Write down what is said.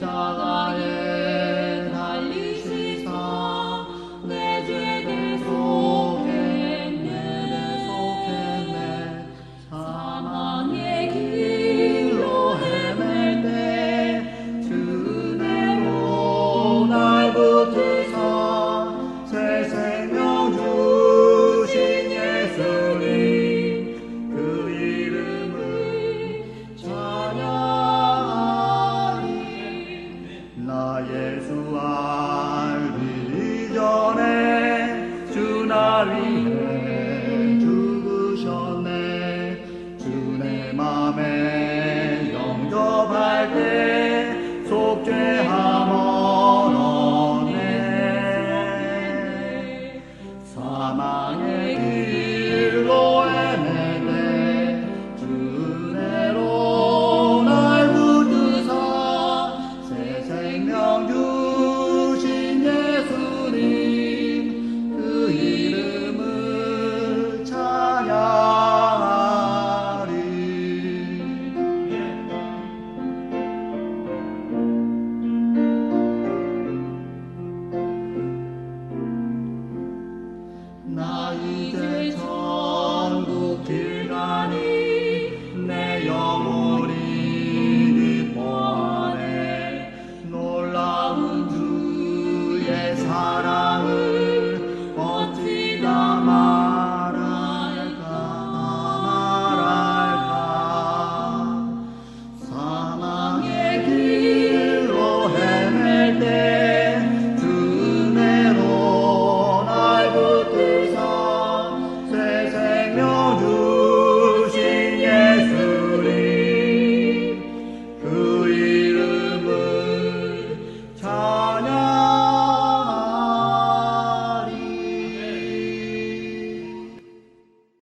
Jala. 예수 알기 전에 주나 위해 죽으셨네. 주내 맘에 영접할 때 속죄함 얻었네. 사망의 heart.